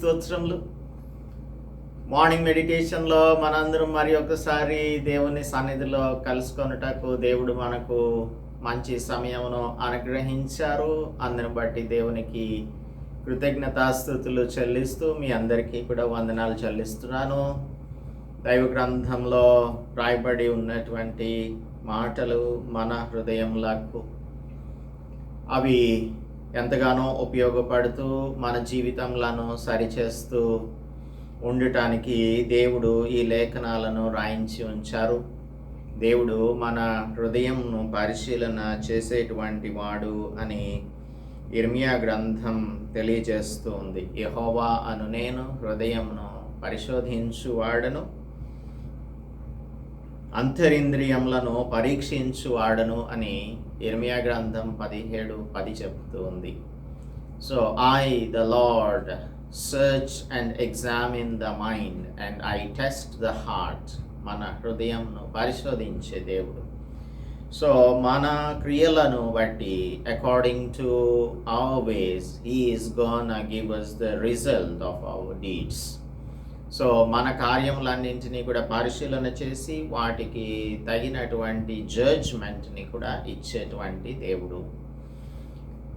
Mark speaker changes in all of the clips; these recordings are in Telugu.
Speaker 1: స్తోత్రములు. మార్నింగ్ మెడిటేషన్లో మనందరం మరి ఒకసారి దేవుని సన్నిధిలో కలుసుకొనుటకు దేవుడు మనకు మంచి సమయమును అనుగ్రహించారు. అందుని బట్టి దేవునికి కృతజ్ఞతాస్థుతులు చెల్లిస్తూ మీ అందరికీ కూడా వందనాలు చెల్లిస్తున్నాను. దైవ గ్రంథంలో రాయబడి ఉన్నటువంటి మాటలు మన హృదయంలకు అవి ఎంతగానో ఉపయోగపడుతూ మన జీవితంలను సరిచేస్తూ ఉండటానికి దేవుడు ఈ లేఖనాలను రాయించి ఉంచారు. దేవుడు మన హృదయంను పరిశీలన చేసేటువంటి వాడు అని ఇర్మియా గ్రంథం తెలియజేస్తూ ఉంది. యహోవా అను నేను హృదయంను పరిశోధించువాడను. అంతరింద్రియములను పరీక్షించువాడను అని ఇర్మియా గ్రంథం పదిహేడు పది చెబుతూ ఉంది so I the Lord search and examine the mind and I test the heart మన హృదయంను పరిశోధించే దేవుడు. సో మన క్రియలను బట్టి according to our ways he's gonna give us the result of our deeds so మన కార్యములన్నింటినీ కూడా పరిశీలన చేసి వాటికి తగినటువంటి జడ్జ్మెంట్ని కూడా ఇచ్చేటువంటి దేవుడు.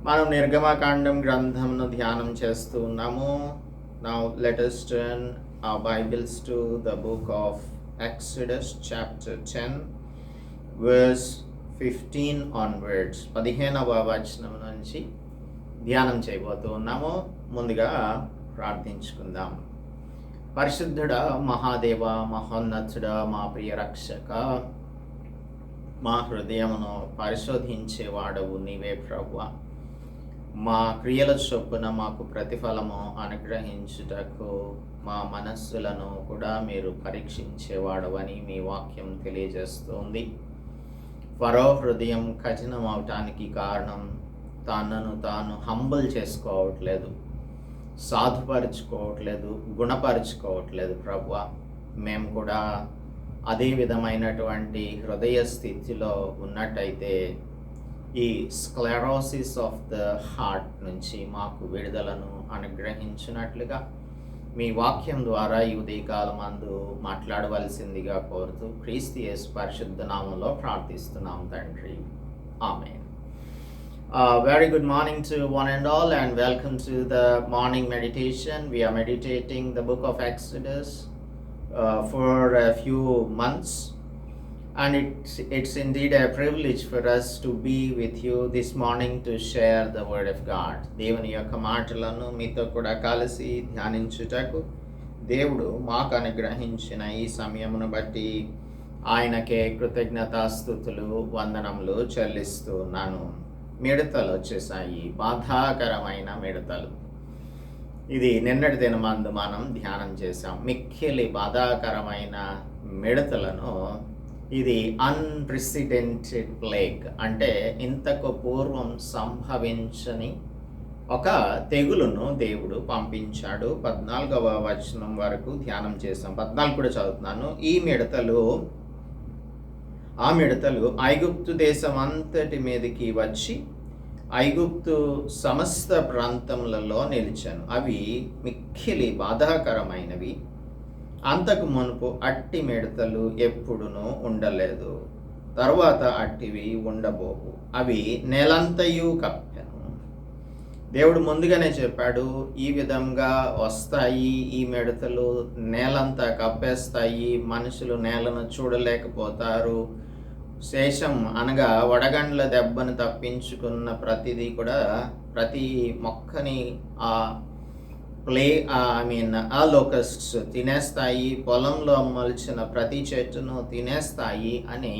Speaker 1: మనం నిర్గమకాండం గ్రంథంను ధ్యానం చేస్తూ ఉన్నాము. Now let's turn a Bibles to the book of Exodus chapter ten verse fifteen onwards పదిహేనవ వచనం నుంచి ధ్యానం చేయబోతూ ఉన్నాము. ముందుగా ప్రార్థించుకుందాం. పరిశుద్ధుడ మహాదేవ మహోన్నతుడా మా ప్రియ రక్షక. మా హృదయమును పరిశోధించేవాడవు నీవే ప్రభు మా క్రియల చొప్పున మాకు ప్రతిఫలము అనుగ్రహించుటకు మా మనస్సులను కూడా మీరు పరీక్షించేవాడవని మీ వాక్యం తెలియజేస్తోంది. ఫరో హృదయం కఠినం అవటానికి కారణం తనను తాను హంబుల్ చేసుకోవట్లేదు. సాధుపరుచుకోవట్లేదు గుణపరుచుకోవట్లేదు ప్రభు. మేము కూడా అదే విధమైనటువంటి హృదయ స్థితిలో ఉన్నట్టయితే ఈ స్క్లెరోసిస్ ఆఫ్ ద హార్ట్ నుంచి మాకు విడుదలను అనుగ్రహించినట్లుగా మీ వాక్యం ద్వారా ఈ ఉదయకాలం అందు మాట్లాడవలసిందిగా కోరుతూ క్రీస్తు యేసు పరిశుద్ధ నామంలో ప్రార్థిస్తున్నాం తండ్రి. ఆమె Uh, very good morning to one and all, and welcome to the morning meditation. We are meditating the book of Exodus uh, for a few months, and it's, it's indeed a privilege for us to be with you this morning to share the Word of God. దేవుని యొక్క మాటలను మీతో కూడా కలిసి ధ్యానించుటకు దేవుడు మాకు అనుగ్రహించిన ఈ సమయమును బట్టి ఆయనకే కృతజ్ఞతాస్థుతులు వందనములు చెల్లిస్తున్నాను మిడతలు వచ్చేసాయి. బాధాకరమైన మిడతలు. ఇది నిన్నటి దినమందు మనం ధ్యానం చేసాం మిక్కిలి బాధాకరమైన మిడతలను ఇది అన్ప్రెసిడెంటెడ్ ప్లేగ్ అంటే ఇంతకు పూర్వం సంభవించని ఒక తెగులును దేవుడు పంపించాడు. పద్నాలుగవ వచనం వరకు ధ్యానం చేసాం పద్నాలుగు కూడా చదువుతున్నాను. ఈ మిడతలు ఆ మిడతలు ఐగుప్తు దేశం అంతటి మీదకి వచ్చి ఐగుప్తు సమస్త ప్రాంతములలో నిలిచాను. అవి మిక్కిలి బాధాకరమైనవి. అంతకు మునుపు అట్టి మిడతలు ఎప్పుడునూ ఉండలేదు. తర్వాత అట్టివి ఉండబోవు. అవి నేలంతయు కప్పెను. దేవుడు ముందుగానే చెప్పాడు ఈ విధంగా వస్తాయి ఈ మిడతలు. నేలంతా కప్పేస్తాయి. మనుషులు నేలను చూడలేకపోతారు. శేషం అనగా వడగండ్ల దెబ్బను తప్పించుకున్న ప్రతిదీ కూడా ప్రతి మొక్కని ఆ ప్లే ఐ మీన్ ఆ లోకస్ట్స్ తినేస్తాయి పొలంలో మలిచిన ప్రతి చెట్టును తినేస్తాయి అని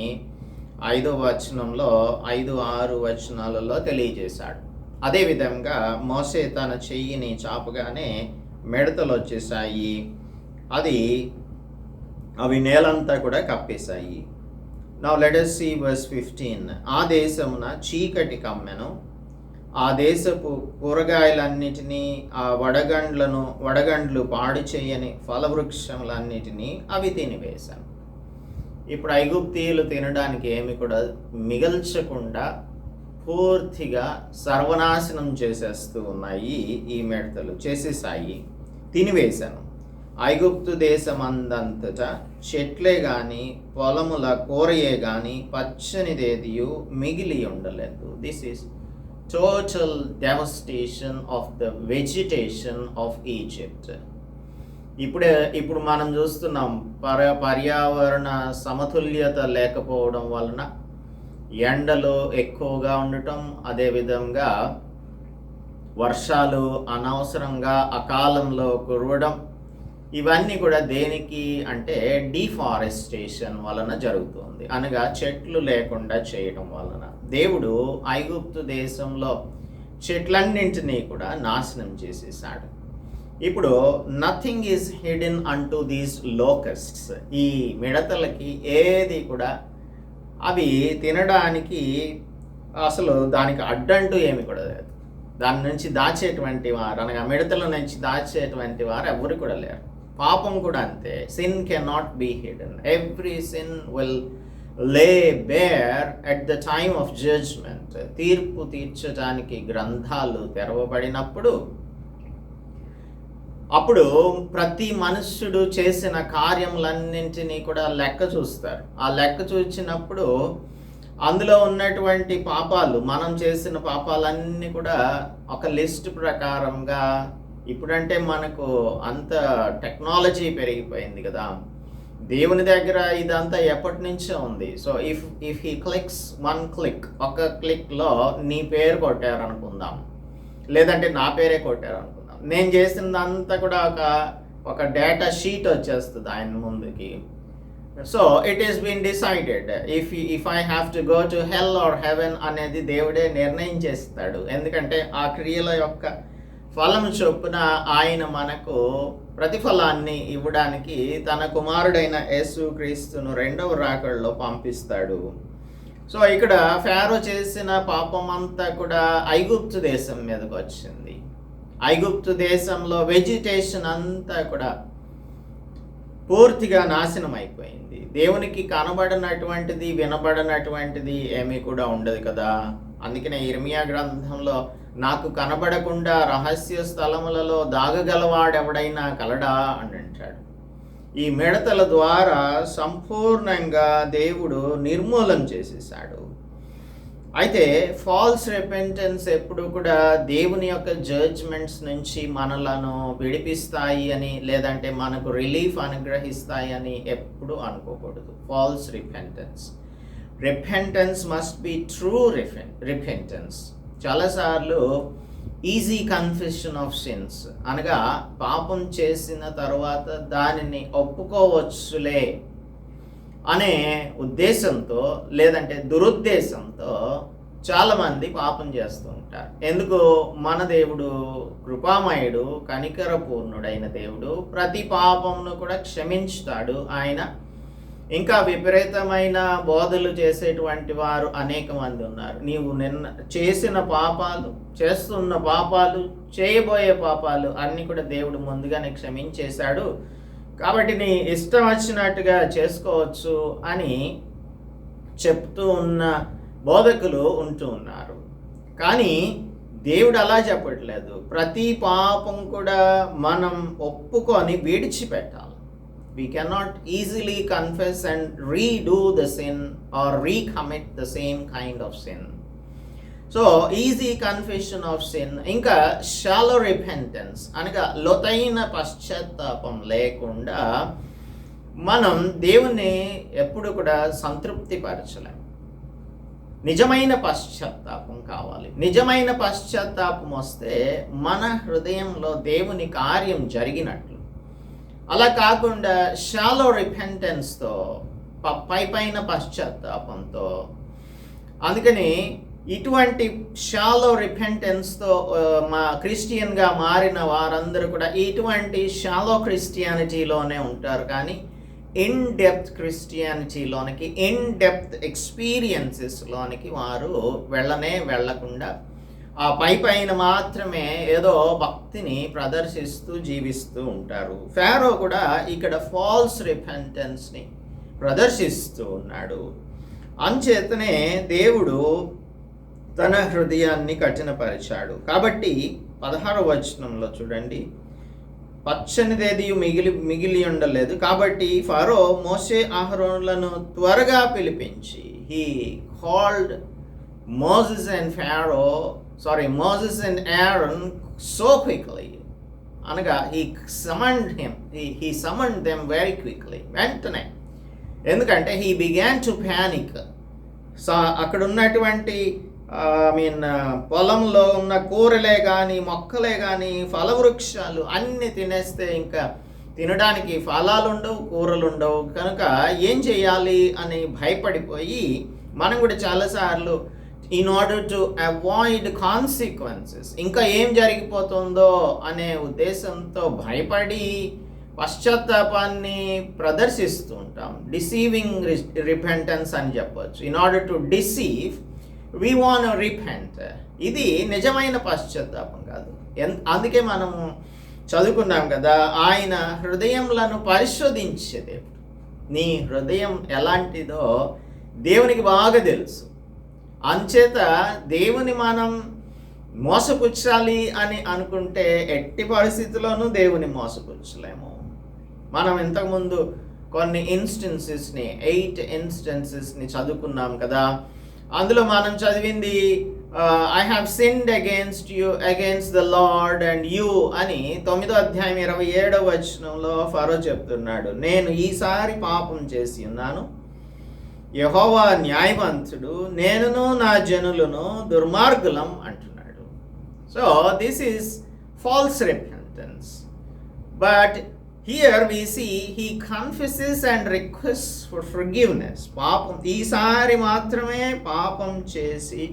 Speaker 1: ఐదో వచనంలో ఐదు ఆరు వచనాలలో తెలియజేశాడు. అదేవిధంగా మోసే తన చెయ్యిని చాపగానే మిడతలు వచ్చేసాయి అది అవి నేలంతా కూడా కప్పేశాయి. నా లెటస్ సి వర్స్ ఫిఫ్టీన్ ఆ దేశమున చీకటి కమ్మెను. ఆ దేశపు కూరగాయలన్నిటినీ ఆ వడగండ్లను వడగండ్లు పాడు చేయని ఫలవృక్షములన్నిటినీ అవి తినివేశాను. ఇప్పుడు ఐగుప్తీయులు తినడానికి ఏమి కూడా మిగల్చకుండా పూర్తిగా సర్వనాశనం చేసేస్తూ ఉన్నాయి ఈ మెడతలు చేసేసాయి తినివేశాను. ఐగుప్తు దేశమందంతట చెట్లే గాని పొలముల కూరయే గాని పచ్చనిదేదియు మిగిలి ఉండలేదు this is total devastation of the vegetation of Egypt ఇప్పుడే ఇప్పుడు మనం చూస్తున్నాం పర పర్యావరణ సమతుల్యత లేకపోవడం వలన ఎండలు ఎక్కువగా ఉండటం అదేవిధంగా వర్షాలు అనవసరంగా అకాలంలో కురవడం ఇవన్నీ కూడా దేనికి అంటే డిఫారెస్టేషన్ వలన జరుగుతుంది. అనగా చెట్లు లేకుండా చేయడం వలన. దేవుడు ఐగుప్తు దేశంలో చెట్లన్నింటినీ కూడా నాశనం చేసేసాడు. ఇప్పుడు నథింగ్ ఈజ్ హిడెన్ అంటూ దీస్ లోకస్ట్స్ ఈ మిడతలకి ఏది కూడా అవి తినడానికి అసలు దానికి అడ్డంటూ ఏమి కూడా లేదు. దాని నుంచి దాచేటువంటి వారు అనగా మిడతల నుంచి దాచేటువంటి వారు ఎవరు కూడా లేరు. పాపం కూడా అంతే. Sin can not be hidden every sin will lay bare at the time of judgement తీర్పు తీర్చడానికి గ్రంథాలు తెరవబడినప్పుడు అప్పుడు ప్రతి మనుష్యుడు చేసిన కార్యములన్నింటినీ కూడా లెక్క చూస్తారు. ఆ లెక్క చూసినప్పుడు అందులో ఉన్నటువంటి పాపాలు మనం చేసిన పాపాలన్నీ కూడా ఒక లిస్ట్ ప్రకారంగా ఇప్పుడంటే మనకు అంత టెక్నాలజీ పెరిగిపోయింది కదా. దేవుని దగ్గర ఇదంతా ఎప్పటి నుంచో ఉంది. So if if he clicks one click ఒక క్లిక్లో నీ పేరు కొట్టారు అనుకుందాం లేదంటే నా పేరే కొట్టారు అనుకుందాం నేను చేసిందంతా కూడా ఒక ఒక డేటా షీట్ వచ్చేస్తుంది ఆయన ముందుకి. So it is been decided if if I have to go to hell or heaven అనేది దేవుడే నిర్ణయం చేస్తాడు. ఎందుకంటే ఆ క్రియల యొక్క ఫలం చొప్పున ఆయన మనకు ప్రతిఫలాన్ని ఇవ్వడానికి తన కుమారుడైన యేసు క్రీస్తును రెండవ రాకడలో పంపిస్తాడు. సో ఇక్కడ ఫారో చేసిన పాపం అంతా కూడా ఐగుప్తు దేశం మీదకి వచ్చింది. ఐగుప్తు దేశంలో వెజిటేషన్ అంతా కూడా పూర్తిగా నాశనం అయిపోయింది. దేవునికి కనబడినటువంటిది వినబడినటువంటిది ఏమీ కూడా ఉండదు కదా. అందుకనే ఇర్మియా గ్రంథంలో నాకు కనబడకుండా రహస్య స్థలములలో దాగగలవాడెవడైనా కలడా అని అంటాడు. ఈ మిడతల ద్వారా సంపూర్ణంగా దేవుడు నిర్మూలం చేసేసాడు అయితే ఫాల్స్ రిపెంటెన్స్ ఎప్పుడు కూడా దేవుని యొక్క జడ్జ్మెంట్స్ నుంచి మనలను విడిపిస్తాయి అని లేదంటే మనకు రిలీఫ్ అనుగ్రహిస్తాయి అని ఎప్పుడు అనుకోకూడదు. False repentance repentance must be true repent repentance చాలాసార్లు ఈజీ కన్ఫెషన్ ఆఫ్ సిన్స్. అనగా పాపం చేసిన తర్వాత దానిని ఒప్పుకోవచ్చులే అనే ఉద్దేశంతో లేదంటే దురుద్దేశంతో చాలామంది పాపం చేస్తూ ఉంటారు. ఎందుకు? మన దేవుడు కృపామయుడు కనికరపూర్ణుడైన దేవుడు ప్రతి పాపమును కూడా క్షమించుతాడు. ఆయన ఇంకా విపరీతమైన బోధలు చేసేటువంటి వారు అనేక మంది ఉన్నారు. నీవు నిన్న చేసిన పాపాలు చేస్తున్న పాపాలు చేయబోయే పాపాలు అన్నీ కూడా దేవుడు ముందుగానే క్షమించేశాడు. కాబట్టి నీ ఇష్టం వచ్చినట్టుగా చేసుకోవచ్చు అని చెప్తూ ఉన్న బోధకులు ఉంటూ ఉన్నారు. కానీ దేవుడు అలా చెప్పట్లేదు. ప్రతి పాపం కూడా మనం ఒప్పుకొని విడిచిపెట్టాలి. We cannot easily confess and redo the sin or recommit the same kind of sin. So easy confession of sin ఇంకా షాలో రిపెంటెన్స్ అనగా లోతైన పశ్చాత్తాపం లేకుండా మనం దేవుని ఎప్పుడు కూడా సంతృప్తి పరచలేం నిజమైన పశ్చాత్తాపం కావాలి. నిజమైన పశ్చాత్తాపం వస్తే మన హృదయంలో దేవుని కార్యం జరిగినట్లు. అలా కాకుండా షాలో రిపెంటెన్స్తో పై పైన పశ్చాత్తాపంతో అందుకని ఇటువంటి షాలో రిపెంటెన్స్తో మా క్రిస్టియన్గా మారిన వారందరూ కూడా ఇటువంటి షాలో క్రిస్టియానిటీలోనే ఉంటారు. కానీ ఇన్ డెప్త్ క్రిస్టియానిటీలోనికి ఇన్ డెప్త్ ఎక్స్పీరియన్సెస్లోనికి వారు వెళ్ళనే వెళ్ళకుండా ఆ పై పైన మాత్రమే ఏదో భక్తిని ప్రదర్శిస్తూ జీవిస్తూ ఉంటారు. ఫారో కూడా ఇక్కడ ఫాల్స్ రిఫెంటెన్స్ని ప్రదర్శిస్తూ ఉన్నాడు. అంచేతనే దేవుడు తన హృదయాన్ని కఠినపరిచాడు. కాబట్టి పదహారు వచనంలో చూడండి. పచ్చనిదేది మిగిలి మిగిలి ఉండలేదు. కాబట్టి ఫరో మోసే ఆహరోనులను త్వరగా పిలిపించి he called Moses and Pharaoh sorry Moses and Aaron so quickly అనగా he summoned him he summoned them very quickly వెంటనే. ఎందుకంటే he began to panic so అక్కడ ఉన్నటువంటి ఐ మీన్ పొలంలో ఉన్న కూరలే కానీ మొక్కలే కానీ ఫలవృక్షాలు అన్నీ తినేస్తే ఇంకా తినడానికి ఫలాలు ఉండవు కూరలు ఉండవు కనుక ఏం చేయాలి అని భయపడిపోయి మనం కూడా చాలాసార్లు in order to avoid consequences ఇంకా ఏం జరిగిపోతుందో అనే ఉద్దేశంతో భయపడి పశ్చాత్తాపాన్ని ప్రదర్శిస్తూ ఉంటాం డిసీవింగ్ రిపెంటెన్స్ అని చెప్పొచ్చు. In order to deceive we want repent ఇది నిజమైన పశ్చాత్తాపం కాదు. ఎన్ అందుకే మనము చదువుకున్నాం కదా ఆయన హృదయంలను పరిశోధించే దేవుడు. నీ హృదయం ఎలాంటిదో దేవునికి బాగా తెలుసు. అంచేత దేవుని మనం మోసపుచ్చాలి అని అనుకుంటే ఎట్టి పరిస్థితుల్లోనూ దేవుని మోసపుచ్చలేము. మనం ఇంతకుముందు కొన్ని ఇన్స్టెన్సెస్ని ఎయిట్ ఇన్స్టెన్సెస్ని చదువుకున్నాం కదా. అందులో మనం చదివింది I have sinned against you against the Lord and you అని తొమ్మిదో అధ్యాయం ఇరవై ఏడవ వచనంలో ఫరో చెప్తున్నాడు. నేను ఈసారి పాపం చేసి ఉన్నాను యహోవా న్యాయవంతుడు నేనును నా జనులను దుర్మార్గులం అంటున్నాడు. So this is false repentance but here we see he confesses and request for forgiveness పాపం ఈసారి మాత్రమే పాపం చేసి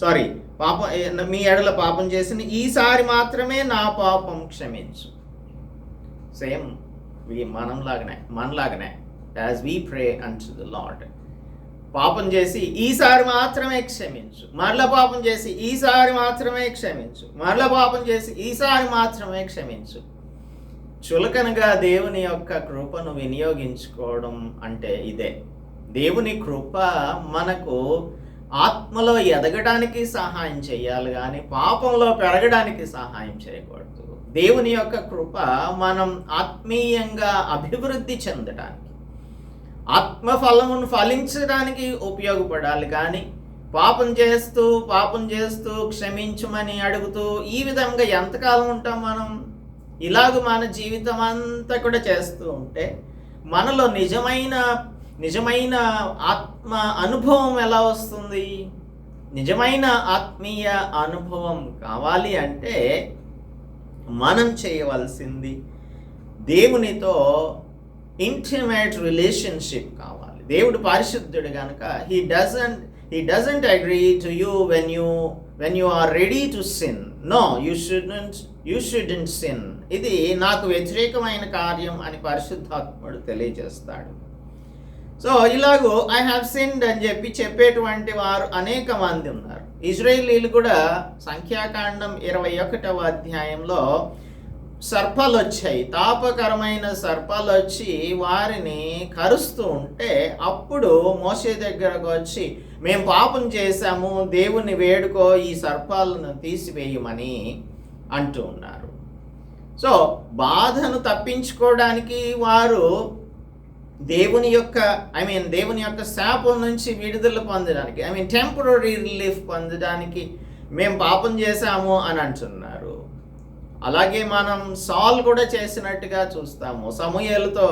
Speaker 1: సారీ పాపం మీ ఎడల పాపం చేసిన ఈసారి మాత్రమే నా పాపం క్షమించు. సేమ్ మనంలాగానే మనలాగానే as we pray unto the Lord పాపం చేసి ఈసారి మాత్రమే క్షమించు. మరల పాపం చేసి ఈసారి మాత్రమే క్షమించు. మరల పాపం చేసి ఈసారి మాత్రమే క్షమించు. చులకనగా దేవుని యొక్క కృపను వినియోగించుకోవడం అంటే ఇదే. దేవుని కృప మనకు ఆత్మలో ఎదగడానికి సహాయం చేయాలి కానీ పాపంలో పెరగడానికి సహాయం చేయకూడదు. దేవుని యొక్క కృప మనం ఆత్మీయంగా అభివృద్ధి చెందడానికి ఆత్మఫలమును ఫలించడానికి ఉపయోగపడాలి. కానీ పాపం చేస్తూ పాపం చేస్తూ క్షమించమని అడుగుతూ ఈ విధంగా ఎంతకాలం ఉంటాం మనం? ఇలాగ మన జీవితం అంతా కూడా చేస్తూ ఉంటే మనలో నిజమైన నిజమైన ఆత్మ అనుభవం ఎలా వస్తుంది? నిజమైన ఆత్మీయ అనుభవం కావాలి అంటే మనం చేయవలసింది దేవునితో ఇంటిమేట్ రిలేషన్షిప్ కావాలి. దేవుడు పరిశుద్ధుడు కనుక he doesn't he doesn't agree to you when you when you are ready to sin no you shouldn't you shouldn't sin ఇది నాకు వ్యతిరేకమైన కార్యం అని పరిశుద్ధాత్ముడు తెలియజేస్తాడు. సో ఇలాగూ ఐ హ్యావ్ సిన్డ్ అని చెప్పి చెప్పేటువంటి వారు అనేక మంది ఉన్నారు. ఇజ్రాయేలీలు కూడా సంఖ్యాకాండం ఇరవై ఒకటవ అధ్యాయంలో సర్పాలు వచ్చాయి తాపకరమైన సర్పాలు వచ్చి వారిని కరుస్తూ ఉంటే అప్పుడు మోసే దగ్గరకు వచ్చి మేము పాపం చేశాము దేవుని వేడుకో ఈ సర్పాలను తీసివేయమని అంటూ ఉన్నారు. సో బాధను తప్పించుకోవడానికి వారు దేవుని యొక్క ఐ మీన్ దేవుని యొక్క శాపం నుంచి విడుదల పొందడానికి ఐ మీన్ టెంపరీ రిలీఫ్ పొందడానికి మేము పాపం చేశాము అని అంటున్నారు. అలాగే మనం సాల్ కూడా చేసినట్టుగా చూస్తాము. సమూహలతో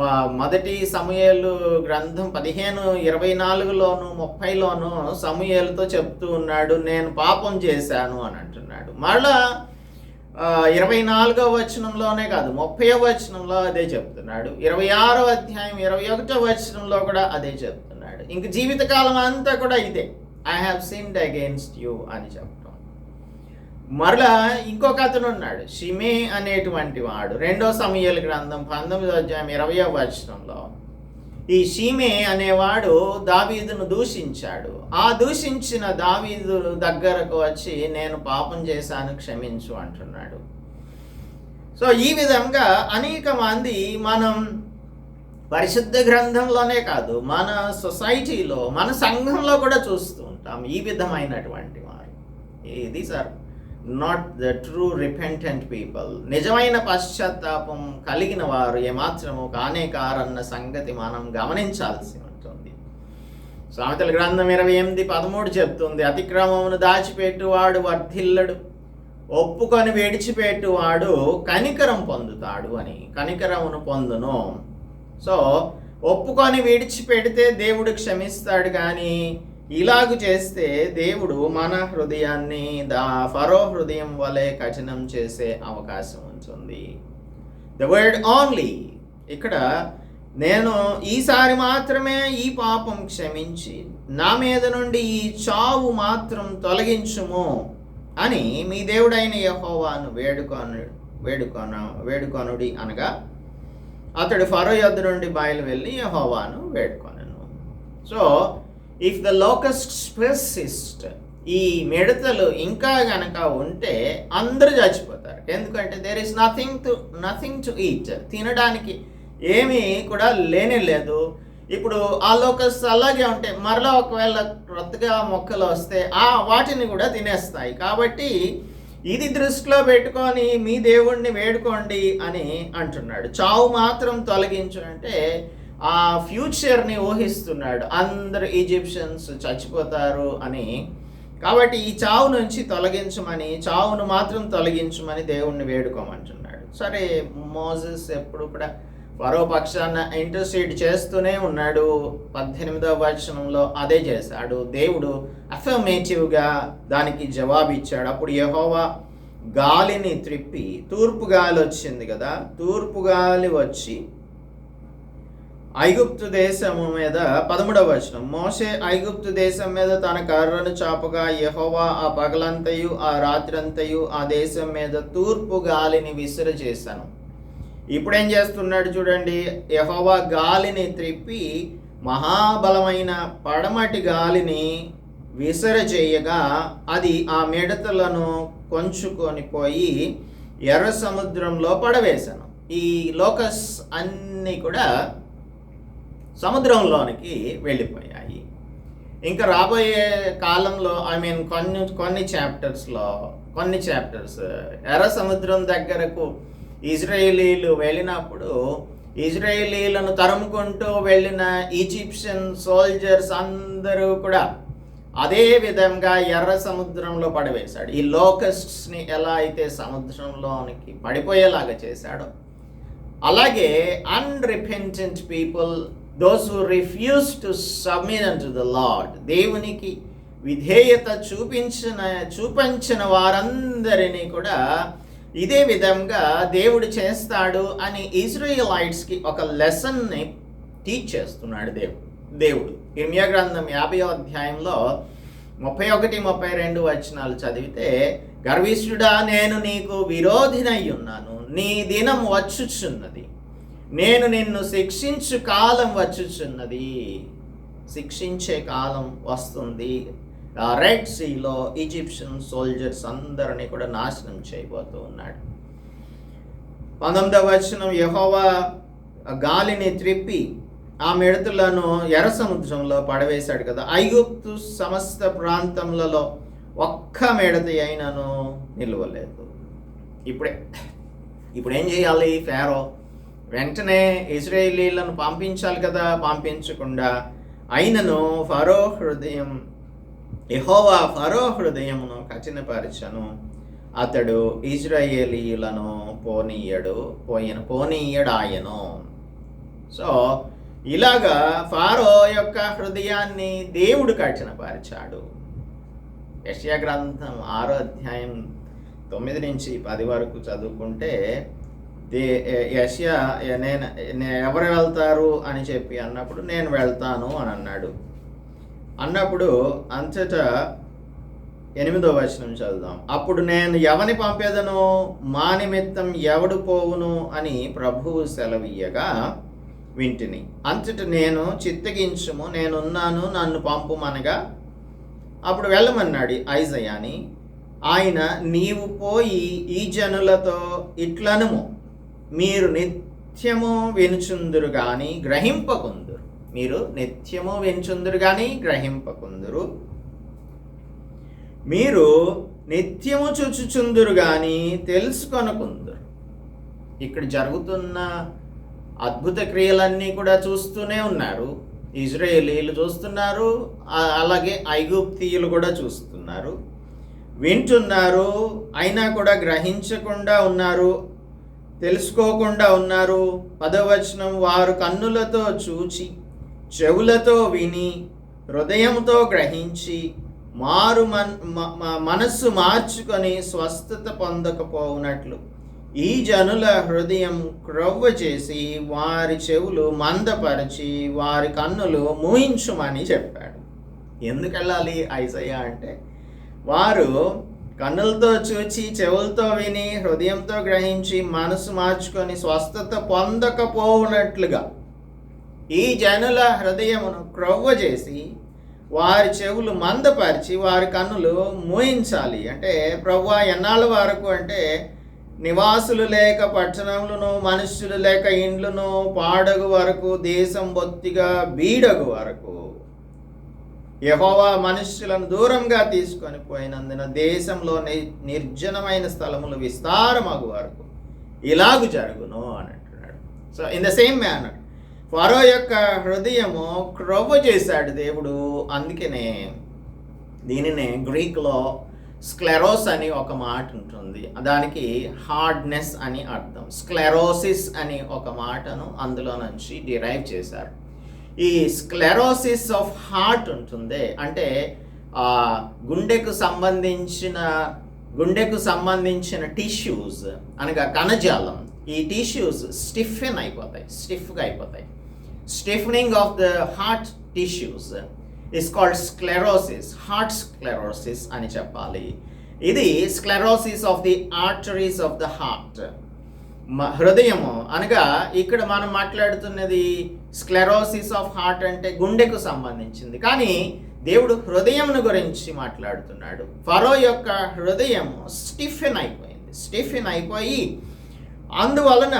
Speaker 1: మా మొదటి సమూహలు గ్రంథం పదిహేను ఇరవై నాలుగులోను ముప్పైలోను సమూహలతో చెప్తూ ఉన్నాడు నేను పాపం చేశాను అని అంటున్నాడు. మళ్ళా ఇరవై నాలుగో వచనంలోనే కాదు ముప్పై వచనంలో అదే చెప్తున్నాడు. ఇరవై ఆరో అధ్యాయం ఇరవై ఒకటో వచనంలో కూడా అదే చెప్తున్నాడు. ఇంక జీవితకాలం అంతా కూడా ఇదే. I have sinned against you అని చెప్పడం మరలా ఇంకొక అతను ఉన్నాడు షిమే అనేటువంటి వాడు. రెండో సమయాల గ్రంథం పంతొమ్మిదో అధ్యాయం ఇరవయో వచనంలో ఈ షీమే అనేవాడు దావీదును దూషించాడు. ఆ దూషించిన దావీదు దగ్గరకు వచ్చి నేను పాపం చేశాను క్షమించు అంటున్నాడు. సో ఈ విధంగా అనేక మంది మనం పరిశుద్ధ గ్రంథంలోనే కాదు మన సొసైటీలో మన సంఘంలో కూడా చూస్తూ ఉంటాం ఈ విధమైనటువంటి వారు. ఇది sir not the true repentant people నిజమైన పశ్చాత్తాపం కలిగిన వారు ఏమాత్రము కానే కారన్న సంగతి మనం గమనించాల్సి ఉంటుంది. సామెతల గ్రంథం ఇరవై ఎనిమిది పదమూడు చెప్తుంది అతిక్రమమును దాచిపెట్టువాడు వర్ధిల్లడు ఒప్పుకొని విడిచిపెట్టువాడు కనికరం పొందుతాడు అని. కనికరమును పొందును. సో ఒప్పుకొని విడిచిపెడితే దేవుడు క్షమిస్తాడు కానీ ఇలాగు చేస్తే దేవుడు మన హృదయాన్ని దా ఫరో హృదయం వలె కఠినం చేసే అవకాశం ఉంటుంది. ద వర్డ్ ఓన్లీ ఇక్కడ నేను ఈసారి మాత్రమే ఈ పాపం క్షమించి నా మీద నుండి ఈ చావు మాత్రం తొలగించుము అని మీ దేవుడైన యహోవాను వేడుకొను వేడుకొన వేడుకొనుడి అనగా అతడు ఫరో యొద్ద నుండి బయలు వెళ్ళి యహోవాను వేడుకొనను. So if the locust species ఈ మిడతలు ఇంకా గనక ఉంటే అందరూ చచ్చిపోతారు. ఎందుకంటే there is nothing to nothing to eat తినడానికి ఏమీ కూడా లేనే లేదు. ఇప్పుడు ఆ లోకస్ అలాగే ఉంటాయి మరలా ఒకవేళ కొత్తగా మొక్కలు వస్తే ఆ వాటిని కూడా తినేస్తాయి. కాబట్టి ఇది దృష్టిలో పెట్టుకొని మీ దేవుణ్ణి వేడుకోండి అని అంటున్నాడు. చావు మాత్రం తొలగించు అంటే ఆ ఫ్యూచర్ని ఊహిస్తున్నాడు. అందరు ఈజిప్షియన్స్ చచ్చిపోతారు అని. కాబట్టి ఈ చావు నుంచి తొలగించమని చావును మాత్రం తొలగించమని దేవుణ్ణి వేడుకోమంటున్నాడు. సరే మోజెస్ ఎప్పుడు కూడా ఫరో పక్షాన ఇంటర్సీడ్ చేస్తూనే ఉన్నాడు. పద్దెనిమిదవ వచనంలో అదే చేశాడు. దేవుడు అఫర్మేటివ్గా దానికి జవాబు ఇచ్చాడు అప్పుడు యహోవా గాలిని త్రిప్పి తూర్పు గాలి వచ్చింది కదా తూర్పు గాలి వచ్చి ఐగుప్తు దేశము మీద పదమూడవ వచనం. మోసే ఐగుప్తు దేశం మీద తన కర్రను చాపగా యహోవా ఆ పగలంతయు ఆ రాత్రంతయు ఆ దేశం మీద తూర్పు గాలిని విసిర చేశాను. చేస్తున్నాడు చూడండి యహోవా గాలిని త్రిప్పి మహాబలమైన పడమటి గాలిని విసర చేయగా అది ఆ మిడతలను కొంచుకొని పోయి ఎర్ర సముద్రంలో పడవేశాను. ఈ లోకస్ అన్నీ కూడా సముద్రంలోనికి వెళ్ళిపోయాయి. ఇంకా రాబోయే కాలంలో ఐ మీన్ కొన్ని కొన్ని చాప్టర్స్లో కొన్ని చాప్టర్స్ ఎర్ర సముద్రం దగ్గరకు ఇజ్రాయేలీలు వెళ్ళినప్పుడు ఇజ్రాయేలీలను తరుముకుంటూ వెళ్ళిన ఈజిప్షియన్ సోల్జర్స్ అందరూ కూడా అదే విధంగా ఎర్ర సముద్రంలో పడివేశాడు. ఈ లోకస్ట్స్ని ఎలా అయితే సముద్రంలోనికి పడిపోయేలాగా చేశాడో అలాగే unrepentant people those who refuse to submit to the lord దేవునికి విధేయత చూపించిన చూపించిన వారందరినీ కూడా ఇదే విధంగా దేవుడు చేస్తాడు అని ఇజ్రాయలైట్స్కి ఒక లెసన్ని టీచ్ చేస్తున్నాడు దేవుడు దేవుడు. ఇర్మియా గ్రంథం యాభై అధ్యాయంలో ముప్పై ఒకటి ముప్పై రెండు వచనాలు చదివితే గర్విష్ఠుడా నేను నీకు విరోధినై ఉన్నాను. నీ దినం వచ్చుచున్నది. నేను నిన్ను శిక్షించు కాలం వచ్చుచున్నది. శిక్షించే కాలం వస్తుంది. ఆ రెడ్ సీలో ఈజిప్షియన్ సోల్జర్స్ అందరినీ కూడా నాశనం చేయబోతూ ఉన్నాడు. పంతొమ్మిదవ వచనం యహోవా గాలిని త్రిప్పి ఆ మిడతలను ఎర్ర సముద్రంలో పడవేశాడు కదా. ఐగుప్తు సమస్త ప్రాంతములలో ఒక్క మిడతి అయినను నిలవలేదు. ఇప్పుడే ఇప్పుడు ఏం చేయాలి? ఫేరో వెంటనే ఇజ్రాయేలీలను పంపించాలి కదా పంపించకుండా అయినను ఫరో హృదయం ఎహోవా ఫరో హృదయమును కఠినపరచను. అతడు ఇజ్రాయేలీలను పోనీయడు పోయిన పోనీయడాయను. సో ఇలాగా ఫారో యొక్క హృదయాన్ని దేవుడు కఠినపరిచాడు. యష్యా గ్రంథం ఆరో అధ్యాయం తొమ్మిది నుంచి పది వరకు చదువుకుంటే దే యష్యా నేను ఎవరు వెళ్తారు అని చెప్పి అన్నప్పుడు నేను వెళ్తాను అని అన్నాడు. అన్నప్పుడు అంతట ఎనిమిదో వచనం చదువుదాం. అప్పుడు నేను ఎవని పంపేదను? మా నిమిత్తం ఎవడు పోవును? అని ప్రభువు సెలవీయగా వింటిని. అంతట నేను చిత్తగించుము నేనున్నాను నన్ను పంపుమనగా అప్పుడు వెళ్ళమన్నాడు ఐజయాని. ఆయన నీవు పోయి ఈ జనులతో ఇట్లనుము. మీరు నిత్యము వినుచుందురు కానీ గ్రహింపకుందురు. మీరు నిత్యము వినుచుందురు కానీ గ్రహింపకుందురు. మీరు నిత్యము చూచుచుందురు కానీ తెలుసుకొనకుందురు. ఇక్కడ జరుగుతున్న అద్భుత క్రియలన్నీ కూడా చూస్తూనే ఉన్నారు. ఇజ్రాయేలీలు చూస్తున్నారు. అలాగే ఐగుప్తీయులు కూడా చూస్తున్నారు. వింటున్నారు. అయినా కూడా గ్రహించకుండా ఉన్నారు. తెలుసుకోకుండా ఉన్నారు. పదవచనం వారు కన్నులతో చూచి చెవులతో విని హృదయంతో గ్రహించి మారు మన్ మనస్సు మార్చుకొని స్వస్థత పొందకపోవునట్లు. ఈ జనుల హృదయం క్రొవ్వ చేసి వారి చెవులు మందపరిచి వారి కన్నులు మూయించుమని చెప్పాడు. ఎందుకు వెళ్ళాలి ఐసయ్య అంటే వారు కన్నులతో చూచి చెవులతో విని హృదయంతో గ్రహించి మనసు మార్చుకొని స్వస్థత పొందకపోవునట్లుగా ఈ జనుల హృదయమును క్రొవ్వ చేసి వారి చెవులు మందపరిచి వారి కన్నులు మూయించాలి. అంటే ప్రవ్వ ఎన్నాళ్ళ వరకు అంటే నివాసులు లేక పట్టణములను మనుష్యులు లేక ఇండ్లను పాడగు వరకు దేశం బొత్తిగా బీడగు వరకు యహోవా మనుష్యులను దూరంగా తీసుకొని పోయినందున దేశంలో నిర్జనమైన స్థలములు విస్తారమగు వరకు ఇలాగు జరుగును అని అంటున్నాడు so in the same manner Pharaoh యొక్క హృదయము క్రొవ్వ చేశాడు దేవుడు. అందుకనే దీనినే గ్రీక్లో స్క్లెరోస్ అని ఒక మాట ఉంటుంది. దానికి హార్డ్నెస్ అని అర్థం. స్క్లెరోసిస్ అని ఒక మాటను అందులో నుంచి డిరైవ్ చేశారు. ఈ స్క్లెరోసిస్ ఆఫ్ హార్ట్ ఉంటుంది. అంటే గుండెకు సంబంధించిన గుండెకు సంబంధించిన టిష్యూస్ అనగా కణజాలం. ఈ టిష్యూస్ స్టిఫెన్ అయిపోతాయి. స్టిఫ్గా అయిపోతాయి. Stiffening of the heart tissues is called sclerosis heart sclerosis అని చెప్పాలి. ఇది sclerosis of the arteries of the heart మ- హృదయము అనగా ఇక్కడ మనం మాట్లాడుతున్నది స్క్లెరోసిస్ ఆఫ్ హార్ట్ అంటే గుండెకు సంబంధించింది. కానీ దేవుడు హృదయంను గురించి మాట్లాడుతున్నాడు. ఫరో యొక్క హృదయం స్టిఫెన్ అయిపోయింది. స్టిఫెన్ అయిపోయి అందువలన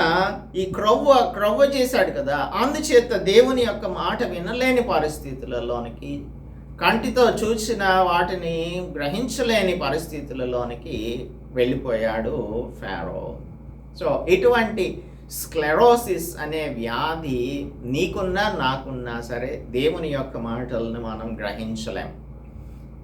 Speaker 1: ఈ క్రొవ్వ క్రొవ్వ చేశాడు కదా అందుచేత దేవుని యొక్క మాట వినలేని పరిస్థితులలోనికి కంటితో చూసిన వాటిని గ్రహించలేని పరిస్థితులలోనికి వెళ్ళిపోయాడు ఫారో. సో ఇటువంటి స్క్లెరోసిస్ అనే వ్యాధి నీకున్నా నాకున్నా సరే దేవుని యొక్క మాటలను మనం గ్రహించలేం.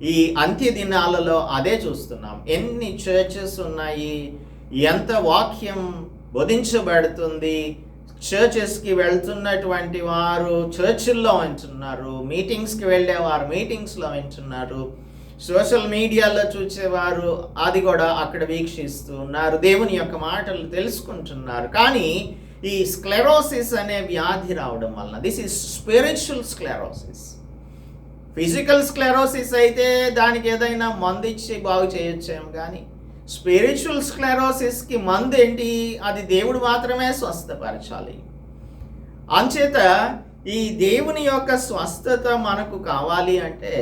Speaker 1: ఈ అంత్య దినాలలో అదే చూస్తున్నాం. ఎన్ని చర్చెస్ ఉన్నాయి? ఎంత వాక్యం బోధించబడుతుంది? చర్చెస్కి వెళ్తున్నటువంటి వారు చర్చిల్లో వింటున్నారు మీటింగ్స్కి వెళ్ళేవారు మీటింగ్స్లో వింటున్నారు సోషల్ మీడియాలో చూసేవారు అది కూడా అక్కడ వీక్షిస్తూ ఉన్నారు. దేవుని యొక్క మాటలు తెలుసుకుంటున్నారు. కానీ ఈ స్క్లెరోసిస్ అనే వ్యాధి రావడం వలన this is spiritual sclerosis physical sclerosis అయితే దానికి ఏదైనా మందు ఇచ్చి బాగు చేయొచ్చేమో కానీ స్పిరిచువల్ స్క్లెరోసిస్కి మందు ఏంటి అది దేవుడు మాత్రమే స్వస్థపరచాలి. అంచేత ఈ దేవుని యొక్క స్వస్థత మనకు కావాలి అంటే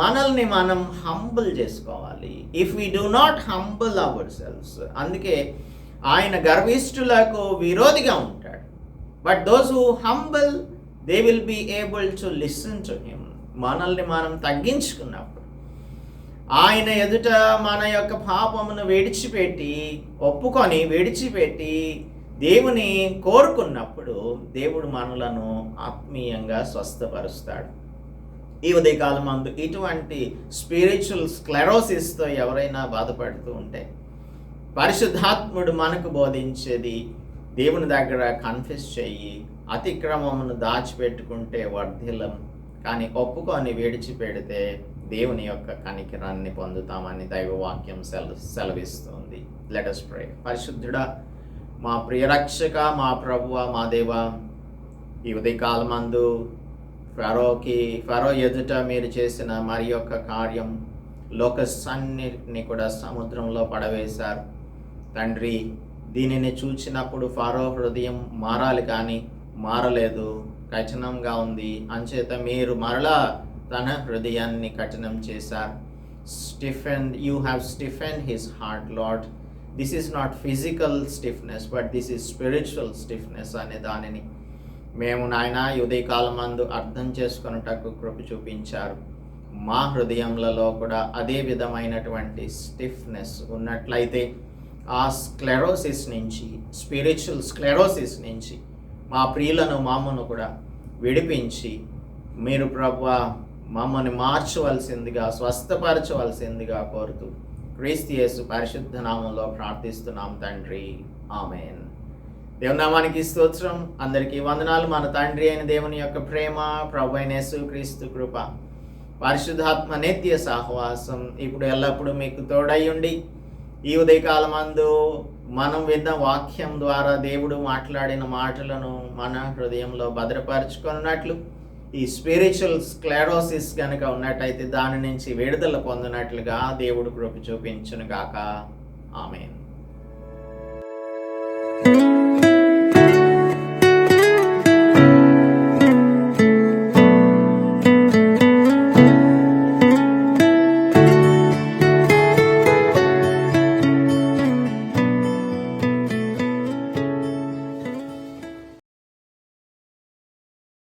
Speaker 1: మనల్ని మనం హంబుల్ చేసుకోవాలి. If we do not humble ourselves అందుకే ఆయన గర్విష్ఠులకు విరోధిగా ఉంటాడు. But those who humble they will be able to listen to him మనల్ని మనం తగ్గించుకున్నప్పుడు. ఆయన ఎదుట మన యొక్క పాపమును విడిచిపెట్టి ఒప్పుకొని విడిచిపెట్టి దేవుని కోరుకున్నప్పుడు దేవుడు మనలను ఆత్మీయంగా స్వస్థపరుస్తాడు. ఈ ఉదయకాలం అందు ఇటువంటి స్పిరిచువల్ స్క్లెరోసిస్తో ఎవరైనా బాధపడుతూ ఉంటే పరిశుద్ధాత్ముడు మనకు బోధించేది దేవుని దగ్గర కన్ఫెస్ చెయ్యి అతిక్రమమును దాచిపెట్టుకుంటే వర్ధిల్లం కానీ ఒప్పుకొని విడిచిపెడితే దేవుని యొక్క కనికిరాన్ని పొందుతామని దైవవాక్యం సెల సెలవిస్తుంది. లెటస్ ప్రే పరిశుద్ధుడా మా ప్రియరక్షక మా ప్రభువ మా దేవ ఈ ఉదయకాలమందు ఫరోకి ఫరో ఎదుట మీరు చేసిన మరి యొక్క కార్యం లోకస్ అన్నిటిని కూడా సముద్రంలో పడవేశారు. తండ్రి దీనిని చూచినప్పుడు ఫారో హృదయం మారాలి కానీ మారలేదు కఠినంగా ఉంది. అంచేత మీరు మరలా తన హృదయాన్ని కఠినం చేశారు. Stiffen you have stiffen his heart lord this is not physical stiffness but this is spiritual stiffness అనే దానిని. మేము నాయన ఉదయకాలమందు మందు అర్థం చేసుకొనుటకు కృప చూపించారు. మా హృదయంలో కూడా అదే విధమైనటువంటి స్టిఫ్నెస్ ఉన్నట్లయితే ఆ స్క్లెరోసిస్ నుంచి స్పిరిచువల్ స్క్లెరోసిస్ నుంచి మా ప్రియులను మామను కూడా విడిపించి మీరు ప్రభు మమ్మల్ని మార్చవలసిందిగా స్వస్థపరచవలసిందిగా కోరుతూ క్రీస్తు పరిశుద్ధ నామంలో ప్రార్థిస్తున్నాం తండ్రి. ఆమెన్. దేవుని నామానికి స్తోత్రం. అందరికీ వందనాలు. మన తండ్రి అయిన దేవుని యొక్క ప్రేమ ప్రభు అయిన క్రీస్తు కృప పరిశుద్ధాత్మ నిత్య సహవాసం ఇప్పుడు ఎల్లప్పుడూ మీకు తోడయ్యుండి ఈ ఈ ఉదయకాలమందు మనం విన్న వాక్యం ద్వారా దేవుడు మాట్లాడిన మాటలను మన హృదయంలో భద్రపరచుకున్నట్లు ఈ స్పిరిచువల్ స్క్లెరోసిస్ కనుక ఉన్నట్టయితే దాని నుంచి విడుదల పొందినట్లుగా దేవుడు కృప చూపించును గాక ఆమెను.